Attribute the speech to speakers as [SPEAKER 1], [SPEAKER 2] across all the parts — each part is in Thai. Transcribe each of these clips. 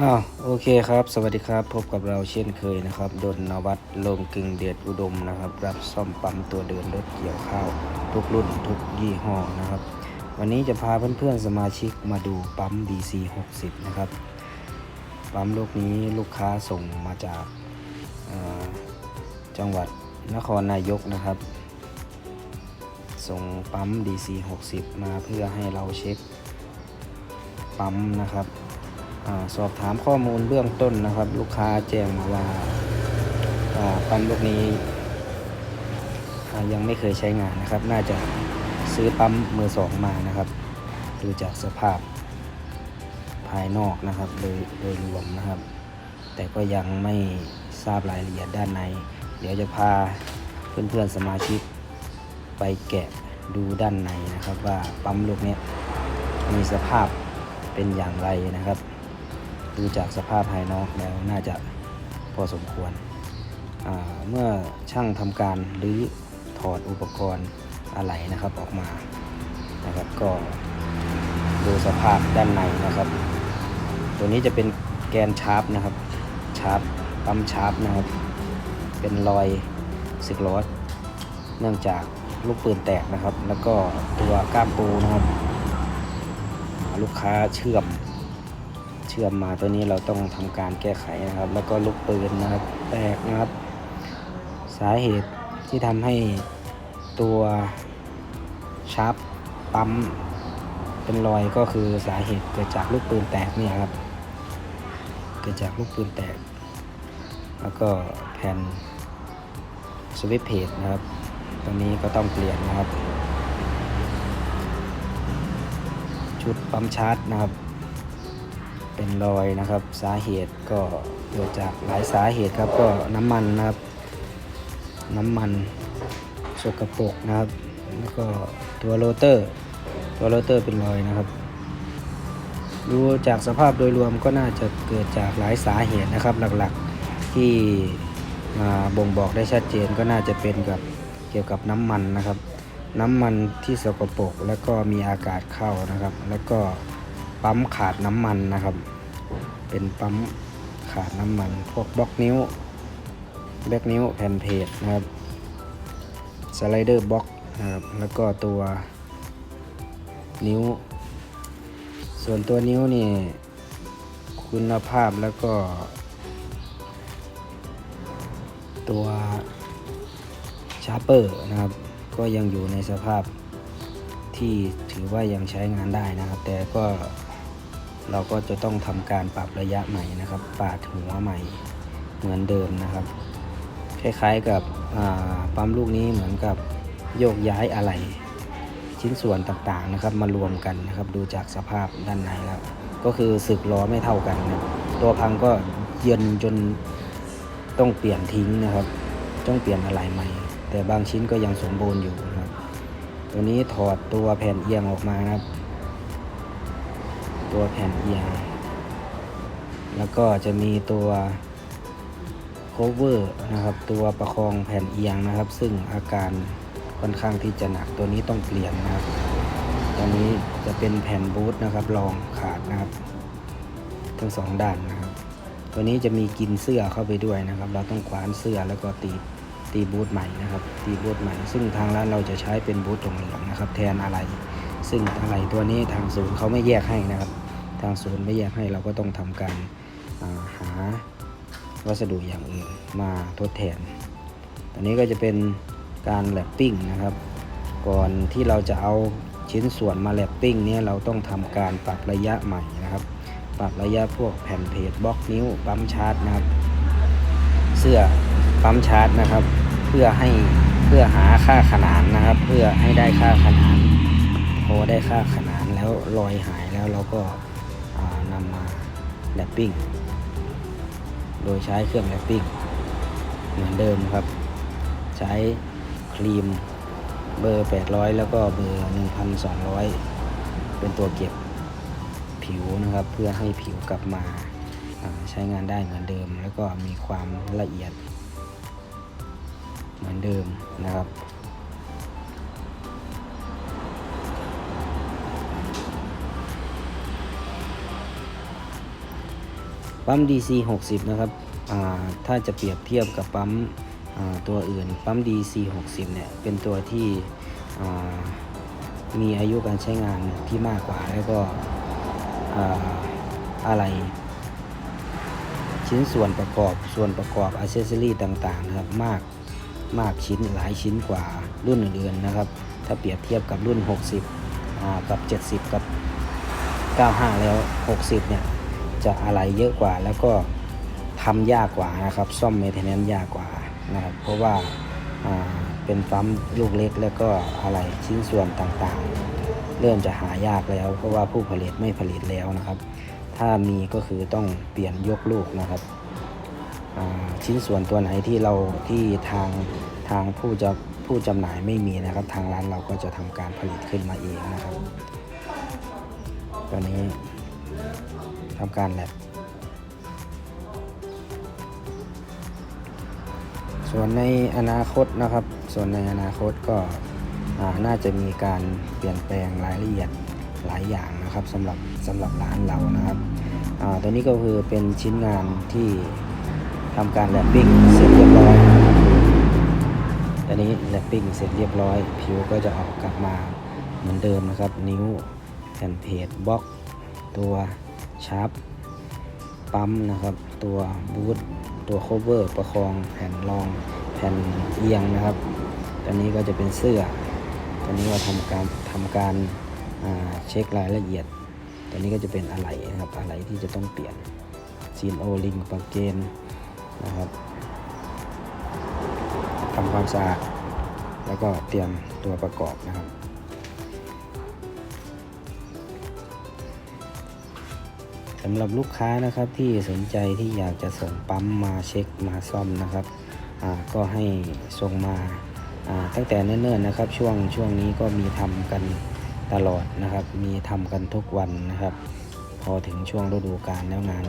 [SPEAKER 1] อ้าวโอเคครับ สวัสดีครับ พบกับเราเช่นเคยนะครับ ดนนวัตลงกึ่งเดชอุดมนะครับ รับซ่อมปั๊มตัวเดินรถเกี่ยวข้าว ทุกรุ่นทุกยี่ห้อนะครับ วันนี้จะพาเพื่อนๆสมาชิกมาดูปั๊ม DC 60นะครับ ปั๊มลูกนี้ลูกค้าส่งมาจากจังหวัดนครนายกนะครับ ส่งปั๊ม DC 60มาเพื่อให้เราเช็คปั๊มนะครับ อสอบถามข้อมูลเบื้องต้นนะครับ ลูกค้าแจ้งมาว่าปั๊มลูกนี้ยังไม่เคยใช้งานนะครับ น่าจะซื้อปั๊มมือสองมานะครับดูจากสภาพภายนอกนะครับโดยโดยรวมนะครับ แต่ก็ยังไม่ทราบรายละเอียดด้านใน เดี๋ยวจะพาเพื่อนๆสมาชิกไปแกะดูด้านในนะครับ ว่าปั๊มลูกนี้มีสภาพเป็นอย่างไรนะครับ ดูจากสภาพภายนอกแล้วน่าจะพอสมควร เมื่อช่างทำการหรือถอดอุปกรณ์อะไหล่นะครับออกมานะครับก็ดูสภาพด้านในนะครับ ตัวนี้จะเป็นแกนชาร์ปนะครับชาร์ปปั๊มชาร์ปนะครับ เป็นรอยสึกล้อเนื่องจากลูกปืนแตกนะครับ แล้วก็ตัวก้ามปูนะครับ ลูกค้าเชื่อม เชื่อมมาตัวนี้เราต้องทำการแก้ไขนะครับ แล้วก็ลูกปืนนะครับแตกนะครับ สาเหตุที่ทำให้ตัวชาร์ปปั๊มเป็นรอยก็คือสาเหตุเกิดจากลูกปืนแตกเนี่ยครับ เกิดจากลูกปืนแตก แล้วก็แผ่นสวิตช์เพจนะครับตัวนี้ก็ต้องเปลี่ยนนะครับ ชุดปั๊มชาร์จนะครับ เป็นรอยนะครับ สาเหตุก็เกิดจากหลายสาเหตุครับก็น้ำมันนะครับ น้ำมันสกปรกนะครับ แล้วก็ตัวโรเตอร์ ตัวโรเตอร์เป็นรอยนะครับ ดูจากสภาพโดยรวมก็น่าจะเกิดจากหลายสาเหตุนะครับ หลักๆที่บ่งบอกได้ชัดเจนก็น่าจะเป็นกับเกี่ยวกับน้ำมันนะครับ น้ำมันที่สกปรกแล้วก็มีอากาศเข้านะครับ แล้วก็ ปั๊มขาดน้ำมันนะครับ เป็นปั๊มขาดน้ำมัน พวกบล็อกนิ้วแบล็กนิ้วแผ่นเพจนะครับสไลเดอร์บล็อกนะครับแล้วก็ตัวนิ้ว ส่วนตัวนิ้วนี่คุณภาพแล้วก็ ตัวชาร์เปอร์นะครับ ก็ยังอยู่ในสภาพที่ถือว่ายังใช้งานได้นะครับ แต่ก็ เราก็จะต้องทำการปรับระยะใหม่นะครับปาดหัวใหม่เหมือนเดิมนะครับ คล้ายๆกับปั๊มลูกนี้เหมือนกับโยกย้ายอะไหล่ชิ้นส่วนต่างๆนะครับ มารวมกันนะครับ ดูจากสภาพด้านในแล้วก็คือสึกล้อไม่เท่ากันนะตัวพังก็เย็นจนต้องเปลี่ยนทิ้งนะครับ ต้องเปลี่ยนอะไหล่ใหม่ แต่บางชิ้นก็ยังสมบูรณ์อยู่นะครับ ตัวนี้ถอดตัวแผ่นเอียงออกมานะครับ ตัวแผ่นเอียง แล้วก็จะมีตัว cover นะครับ ตัวประคองแผ่นเอียงนะครับ ซึ่งอาการค่อนข้างที่จะหนักตัวนี้ต้องเปลี่ยนนะครับตัวนี้จะเป็นแผ่นบูทนะครับรองขาดนะครับ ทั้งสองด้านนะครับ ตัวนี้จะมีกินเสื้อเข้าไปด้วยนะครับ เราต้องคว้านเสื้อแล้วก็ตีตีบูทใหม่นะครับ ตีบูทใหม่ ซึ่งทางร้านเราจะใช้เป็นบูทตรงเหลืองนะครับ แทนอะไร ซึ่งอะไรตัวนี้ทางศูนย์เขาไม่แยกให้นะครับ ทางศูนย์ไม่แยกให้เราก็ต้องทำการาหาวัสดุอย่างอื่นมาทดแทนตัวนี้ก็จะเป็นการแลปปิ้งนะครับ ก่อนที่เราจะเอาชิ้นส่วนมาแลปปิ้งเนี่ยเราต้องทำการปรับระยะใหม่นะครับ ปรับระยะพวกแผ่นเพจบล็อกนิ้วปั๊มชาร์จนะครับ เสื้อปั๊มชาร์จนะครับ เพื่อให้เพื่อหาค่าขนานนะครับ เพื่อให้ได้ค่าขนานพอได้ค่าขนานแล้วรอยหายแล้วเราก็ำมาแลปปิ้ง โดยใช้เครื่องแลปปิ้ง เหมือนเดิมครับ ใช้ครีมเบอร์ 800 แล้วก็เบอร์ 1,200 เป็นตัวเก็บผิวนะครับ เพื่อให้ผิวกลับมาาใช้งานได้เหมือนเดิม แล้วก็มีความละเอียด เหมือนเดิมนะครับ ปั๊ม DC 60 นะครับ ถ้าจะเปรียบเทียบกับปั๊มตัวอื่น ปั๊ม DC 60 เนี่ย เป็นตัวที่มีอายุการใช้งานที่มากกว่า แล้วก็อ่าอะไร ชิ้นส่วนประกอบส่วนประกอบอ c เซสซอรี่ต่างๆนะครับ มากมากชิ้นหลายชิ้นกว่ารุ่นอื่นๆนะครับ ถ้าเปรียบเทียบกับรุ่น 60 กับ 70 กับ 95 แล้ว 60 เนี่ย จะอะไรเยอะกว่า แล้วก็ทำยากกว่านะครับ ซ่อมเมนเทนแนนยากกว่านะครับ เพราะว่าเป็นปั๊มลูกเล็กแล้วก็อะไรชิ้นส่วนต่างๆ เริ่มจะหายากแล้ว เพราะว่าผู้ผลิตไม่ผลิตแล้วนะครับ ถ้ามีก็คือต้องเปลี่ยนยกลูกนะครับชิ้นส่วนตัวไหนที่เราที่ทางทางผู้จะผู้จำหน่ายไม่มีนะครับ ทางร้านเราก็จะทำการผลิตขึ้นมาเองนะครับ ตัวนี้ ทำการแลบส่วนในอนาคตนะครับ ส่วนในอนาคตก็น่าจะมีการเปลี่ยนแปลงรายละเอียดหลายอย่างนะครับสำหรับสำหรับร้านเรานะครับตัวนี้ก็คือเป็นชิ้นงานที่ทำการแลปปิ้งเสร็จเรียบร้อยนะครับตอนนี้แลปปิ้งเสร็จเรียบร้อย ผิวก็จะออกกลับมาเหมือนเดิมนะครับ นิ้วแผ่นเพจบล็อกตัว ชาร์ปปั๊มนะครับ ตัวบูทตัวโคเวอร์ประคองแผ่นรองแผ่นเอียงนะครับตอนนี้ก็จะเป็นเสื้อตอนนี้เราทำการทำการเช็ครายละเอียดตอนนี้ก็จะเป็นอะไหล่นะครับอะไหล่ที่จะต้องเปลี่ยนซีนโอลิงปากเกนนะครับทำความสะอาดแล้วก็เตรียมตัวประกอบนะครับ สำหรับลูกค้านะครับที่สนใจที่อยากจะส่งปั๊มมาเช็คมาซ่อมนะครับก็ให้ส่งมาตั้งแต่เนิ่นๆนะครับ ช่วงช่วงนี้ก็มีทำกันตลอดนะครับ มีทำกันทุกวันนะครับ พอถึงช่วงฤดูกาลแล้วงาน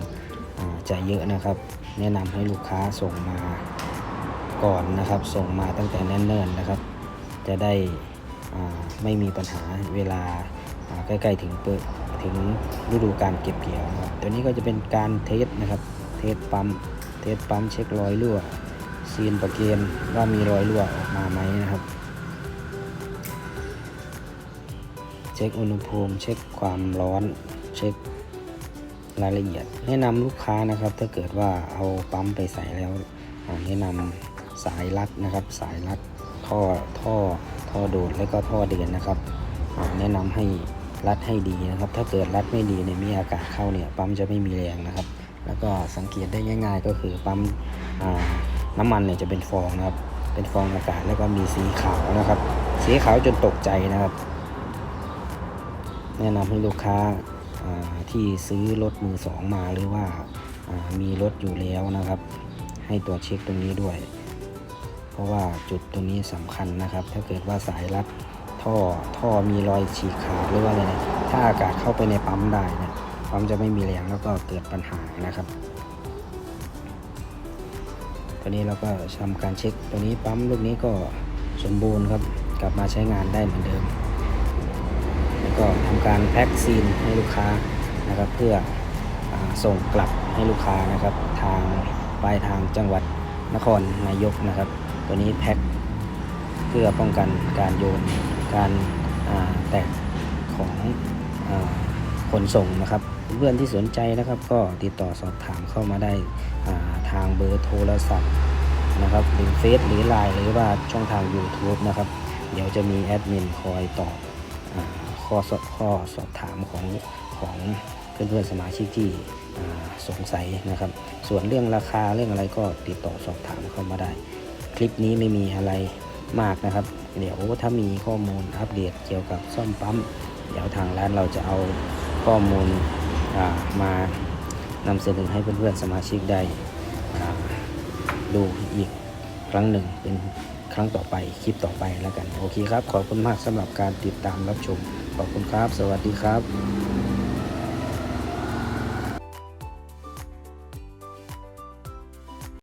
[SPEAKER 1] จะเยอะนะครับ แนะนำให้ลูกค้าส่งมาก่อนนะครับ ส่งมาตั้งแต่เนิ่นๆนะครับ จะได้ไม่มีปัญหาเวลาใกล้ๆถึงเปิด ถึงฤดูการเก็บเกี่ยวนะครับตัวนี้ก็จะเป็นการเทสนะครับ เทสปั๊ม เทสปั๊มเช็ครอยรั่ว ซีนประเกนว่ามีรอยรั่วออกมาไหมนะครับ เช็คอุณหภูมิ เช็คความร้อน เช็ครายละเอียด แนะนำลูกค้านะครับ ถ้าเกิดว่าเอาปั๊มไปใส่แล้วแนะนำสายรัดนะครับ สายรัดท่อท่อท่อโดดแล้วก็ท่อเดินนะครับแนะนำให้ รัดให้ดีนะครับ ถ้าเกิดรัดไม่ดีเนี่ยมีอากาศเข้าเนี่ยปั๊มจะไม่มีแรงนะครับ แล้วก็สังเกตได้ง่าย ๆ ก็คือปั๊มน้ำมันเนี่ยจะเป็นฟองนะครับ เป็นฟองอากาศแล้วก็มีสีขาวนะครับ สีขาวจนตกใจนะครับ แนะนำให้ลูกค้าที่ซื้อรถมือสองมาหรือว่าามีรถอยู่แล้วนะครับ ให้ตัวจเช็คตรงนี้ด้วย เพราะว่าจุดตรงนี้สำคัญนะครับ ถ้าเกิดว่าสายรัด ท่อท่อมีรอยฉีกขาดหรือว่าอะไรนี่ยถ้าอากาศเข้าไปในปั๊มได้เนี่ยปั๊มจะไม่มีแรงแล้วก็เกิดปัญหานะครับตอนนี้เราก็ทำการเช็คตัวนี้ปั๊มลูกนี้ก็สมบูรณ์ครับกลับมาใช้งานได้เหมือนเดิม แล้วก็ทำการแพ็คซีนให้ลูกค้านะครับ เพื่ออส่งกลับให้ลูกค้านะครับ ทางปลายทางจังหวัดนครนายกนะครับ ตัวนี้แพ็คเพื่อป้องกันการโยน การแตกของอขนส่งนะครับ เพื่อนที่สนใจนะครับก็ติดต่อสอบถามเข้ามาได้าทางเบอร์โทรศัพท์นะครับหรือเฟซหรือไลน์หรือว่าช่องทาง YouTube นะครับ เดี๋ยวจะมีแอดมินคอยตอบอข้อสอบข้อสอบถามของของเพื่อนๆสมาชิกที่สงสัยนะครับ ส่วนเรื่องราคาเรื่องอะไรก็ติดต่อสอบถามเข้ามาได้ คลิปนี้ไม่มีอะไรมากนะครับ เดี๋ยวถ้ามีข้อมูลอัปเดตเกี่ยวกับซ่อมปั๊ม เดี๋ยวทางร้านเราจะเอาข้อมูลมานำเสนอให้เพื่อนๆสมาชิกได้ดูอีกครั้งหนึ่งเป็นครั้งต่อไปคลิปต่อไปแล้วกัน โอเคครับ ขอบคุณมากสำหรับการติดตามรับชม ขอบคุณครับ สวัสดีครับ